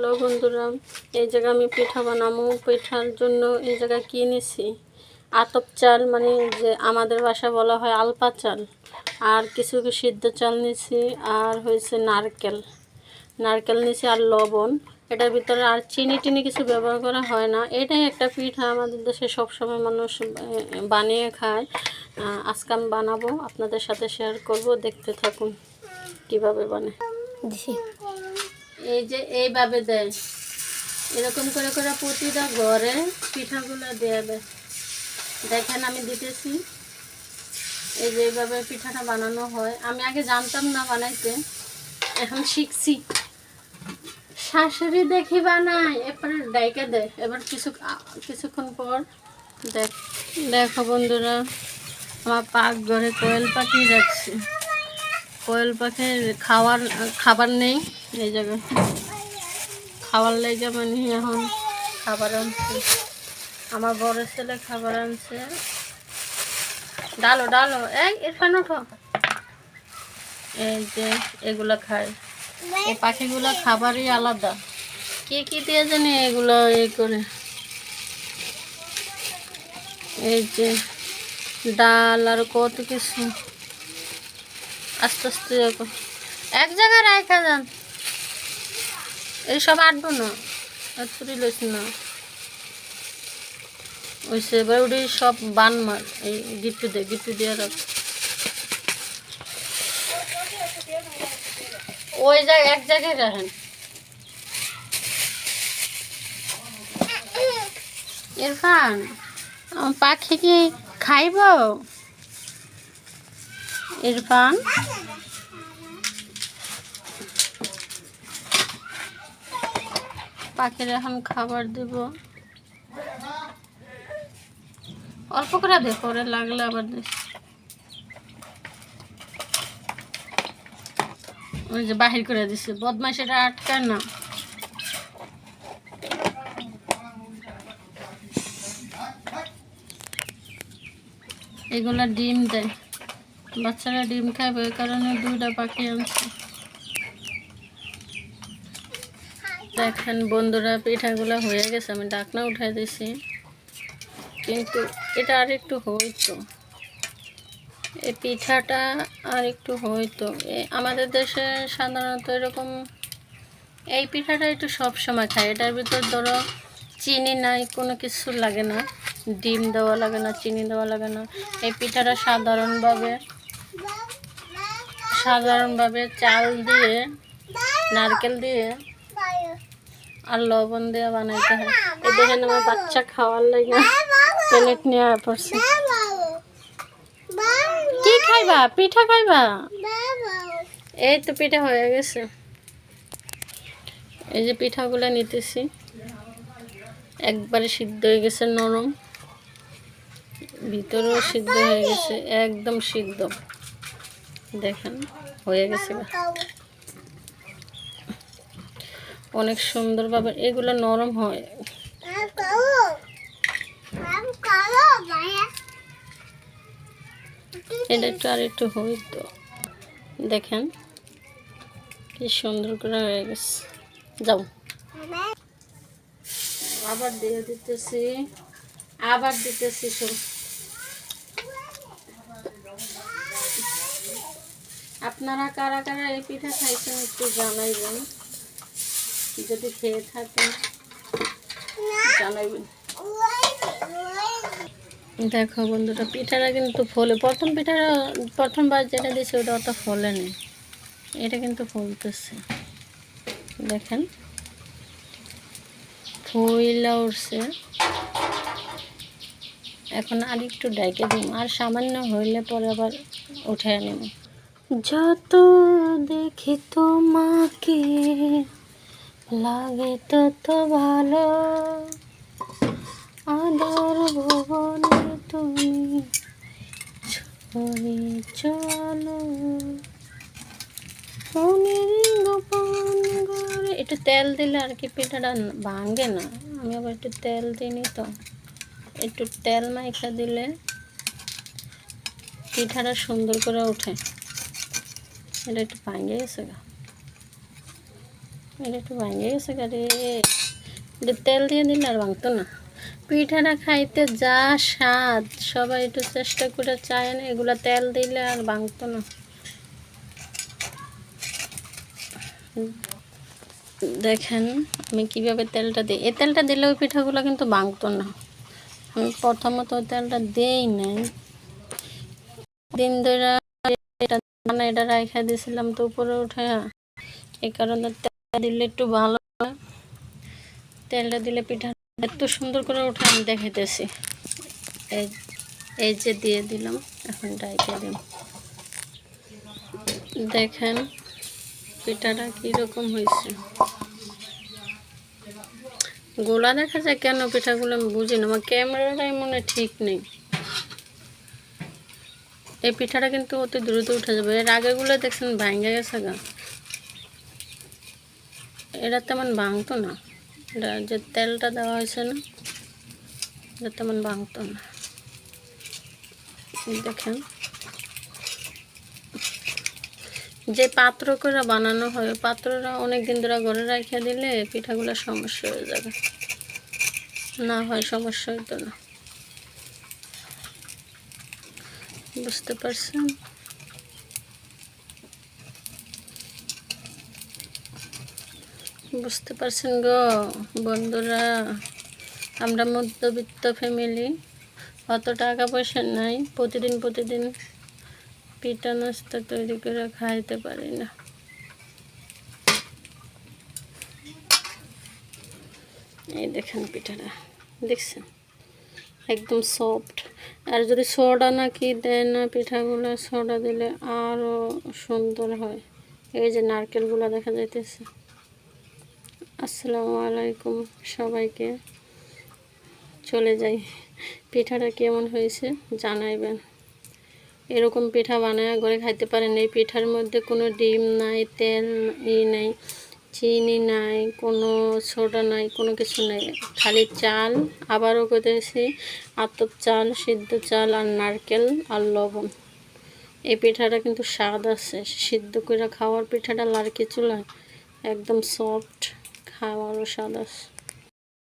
Hello বন্ধুরা, এই জায়গায় আমি পিঠা বানাবো। পিঠার জন্য এই জায়গায় কী নিছি? আতপ চাল মানে যে আমাদের ভাষা বলা হয় আলপা চাল। আর কিছু কিছু সিদ্ধ চাল নিছি, আর হয়েছে নারকেল। নারকেল নিছি আর লবণ। এটার ভিতরে আর চিনি টিনি কিছু ব্যবহার করা হয় না। এটাই একটা পিঠা আমাদের দেশে সবসময় মানুষ বানিয়ে খায়। আজকে আমি বানাবো। আপনাদের সাথে শেয়ার করব। দেখতে থাকুন কীভাবে বানায়। এই যে এইভাবে দেয়। এরকম করে করে প্রতিটা ঘরে পিঠাগুলো দেয়া দেয় দেখেন আমি দিতেছি। এই যে এইভাবে পিঠাটা বানানো হয়। আমি আগে জানতাম না বানাইতে। এখন শিখছি। শাশুড়ি দেখি বানায়, এরপরে ডাইকে দেয়। এবার কিছু কিছুক্ষণ পর দেখ দেখো বন্ধুরা, আমার পাক ঘরে কোয়েল পাখি রাখছে কোয়েল পাখির খাওয়ার, খাবার নেই, এই খাবার লেগে মানে এখন, খাবার আনছে আমার বড় ছেলে খাবার আনছে। ডালো ডালো, এই এরফান ওঠো। এই যে, এগুলো খায়। এই পাখিগুলো খাবারই আলাদা। কি কি দিয়ে জানি এগুলো এ করে। এই যে, ডাল আর কত কিছু। আস্তে আস্তে এক জায়গায় রাখা যান। এই সব আটবো না। চুরি লইছি না। ওই সে এবার ওটি সব বান মার। এই গিট্টু দে, গিট্টু দিয়ে রাখ। ওই জায়গায়, এক জায়গায় রাখেন। ইরফান, পাখি কি খাইব? ইরফান। পাখির এখন খাবার দিব। অল্প করে দে, পরে লাগলে আবার দিস ওই যে বাহির করে দিছে, বদমাইশেরা আটকায় না। এগুলা ডিম দেয়। বাচ্চারা ডিম খাবে ওই কারণে দুইটা পাখি আনছে। দেখেন বন্ধুরা, পিঠাগুলো হয়ে গেছে, আমি ডাকনা উঠাই দিছি। কিন্তু এটা আর একটু হইতো। এই পিঠাটা আর একটু হইতো। আমাদের দেশে সাধারণত এরকম এই পিঠাটা একটু সব সময় খায়। এটার ভিতর ধরো, চিনি নাই, কোনো কিছু লাগে না। ডিম দেওয়া লাগে না, চিনি দেওয়া লাগে না। এই পিঠাটা সাধারণভাবে সাধারণভাবে চাল দিয়ে, নারকেল দিয়ে আর লবণ দিয়ে বানাইতে হয়। এই দেখেন আমার বাচ্চা খাওয়ার লাগে। প্লেট নিয়ে পড়ছে। কি খাইবা? পিঠা খাইবা? এই তো পিঠা হয়ে গেছে। এই যে পিঠাগুলো নিতেছি। একবারে সিদ্ধ হয়ে গেছে নরম। ভিতরেও সিদ্ধ হয়ে গেছে, একদম সিদ্ধ। দেখেন, হয়ে গেছে। অনেক সুন্দরভাবে এগুলো নরম হয়। এটা একটু আর একটু হইতো দেখেন, কি সুন্দর করে হয়ে গেছে। যাও। আবার দিয়ে দিতেছি, আবার দিতেছি সব আপনারা কারা কারা এই পিঠা খাইছেন একটু জানাইবেন যদি খেয়ে থাকেন জানাইবেন দেখো বন্ধুটা পিঠাটা কিন্তু ফলে। প্রথম পিঠাটা প্রথমবার যেটা দিয়েছে ওটা অত ফলেনি। এটা কিন্তু ফলতেছে। দেখেন। ফুইলা উঠছে এখন আর একটু ডাইকে দিন আর সামান্য হইলে পরে আবার উঠে নেব যত দেখি তোমাকে, লাগে তত ভালো। আদর ভুবনে তুমি ছড়ে চলো। ঘরে একটু তেল দিলে আর কি পিঠাটা ভাঙে না। আমি আবার একটু তেল দিইনি তো। একটু তেল মাইখা দিলে পিঠাটা সুন্দর করে ওঠে। এটা একটু ভাঙে গেছে গা এটা একটু ভাঙে গেছে গাড়ি এটা তেল দিয়ে দিলে আর ভাঙতো না পিঠাটা খাইতে যা স্বাদ সবাই একটু চেষ্টা করে চায় না এগুলা তেল দিলে আর ভাঙতো না দেখেন আমি কীভাবে তেলটা দিই এই তেলটা দিলে ওই পিঠাগুলো কিন্তু ভাঙতো না আমি প্রথমত তেলটা দেই নাই দিন ধরে মানে এটা রাইখা দিয়েছিলাম তো উপরে উঠে। এই কারণে তেলটা দিলে একটু ভালো। তেলটা দিলে পিঠা এত সুন্দর করে ওঠে, আমি দেখাইতেছি। এই এই যে দিয়ে দিলাম, এখন ডাইকে দিন দেখেন পিঠাটা কীরকম হয়েছে। গোলা দেখা যায় কেন পিঠাগুলো আমি বুঝি না আমার ক্যামেরাটাই মনে ঠিক নেই। এই পিঠাটা কিন্তু অতি দ্রুত উঠে যাবে। এর আগেগুলো দেখছেন ভাঙ্গে গেছে গা। এটা তেমন ভাঙতো না। এটা যে তেলটা দেওয়া হয়েছে না, এটা তেমন ভাঙতো না। দেখেন। যে পাত্র করে বানানো হয় ওই পাত্রটা অনেক দিন ধরে ঘরে রাখিয়ে দিলে পিঠাগুলো সমস্যা হয়ে যাবে। না হয় সমস্যা হইতো না। বুঝতে পারছেন? বুঝতে পারছেন গো বন্ধুরা, আমরা মধ্যবিত্ত ফ্যামিলি অত টাকা পয়সা নাই, প্রতিদিন প্রতিদিন পিঠা নাস্তা তৈরি করে খাইতে পারি না। এই দেখেন পিঠাটা, দেখছেন? একদম সফট আর যদি সোডা নাকি দেয় না, পিঠাগুলো সোডা দিলে আরও সুন্দর হয়। এই যে নারকেলগুলো দেখা যাইতেছে। আসসালামু আলাইকুম সবাইকে। চলে যাই। পিঠাটা কেমন হয়েছে জানাইবেন। এরকম পিঠা বানায় ঘরে খাইতে পারেন। এই পিঠার মধ্যে কোনো ডিম নাই, তেল ই নাই। চিনি নাই, কোনো সোডা নাই, কোনো কিছু নেই। খালি চাল, আবারও করেছি, আতপ চাল, সিদ্ধ চাল আর নারকেল আর লবণ। এই পিঠাটা কিন্তু স্বাদ আছে। সিদ্ধ করে খাওয়ার পিঠাটা লাড়কি চুলায় একদম সফট খাওয়ারও স্বাদ আছে।